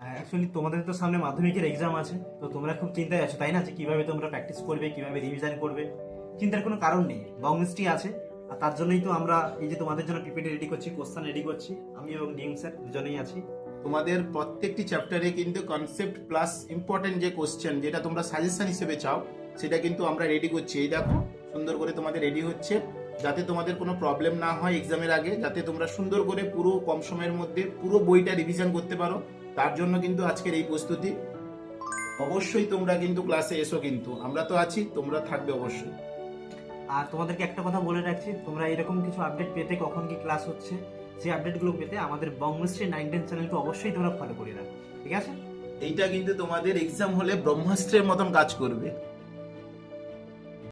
Actually তোমাদের তো সামনে মাধ্যমিকের এক্সাম আছে তো তোমরা খুব চিন্তায় আছো তাই না? যে কীভাবে তোমরা প্র্যাকটিস করবে কীভাবে রিভিশন করবে? চিন্তার কোনো কারণ নেই বংমিস্ট্রি আছে। আর তার জন্যই তো আমরা এই যে তোমাদের জন্য পিপিটি রেডি করছি কোশ্চেন রেডি করছি। আমি এবং ডিএম স্যার দুজনেই আছি। তোমাদের প্রত্যেকটি চ্যাপ্টারে কিন্তু কনসেপ্ট প্লাস ইম্পর্টেন্ট যে কোশ্চেন যেটা তোমরা সাজেশন হিসেবে চাও সেটা কিন্তু আমরা রেডি করছি। এই দেখো সুন্দর করে তোমাদের রেডি হচ্ছে। যাতে তোমাদের কোনো প্রবলেম না হয় এক্সামের আগে যাতে তোমরা সুন্দর করে পুরো কম সময়ের মধ্যে পুরো বইটা রিভিশন করতে পারো। তার জন্য কিন্তু আজকের এই প্রস্তুতি। অবশ্যই তোমরা কিন্তু ক্লাসে এসো কিন্তু। আমরা তো আছি তোমরা থাকবে অবশ্যই। আর তোমাদেরকে একটা কথা বলে রাখছি তোমরা এরকম কিছু আপডেট পেতে কখন কি ক্লাস হচ্ছে সেই আপডেটগুলো পেতে আমাদের বংমিস্ট্রি নাইন টেন চ্যানেলকে অবশ্যই তোমরা ফলো করে রাখো। ঠিক আছে? এইটা কিন্তু তোমাদের এক্সাম হলে ব্রহ্মাস্ত্রের মতন কাজ করবে।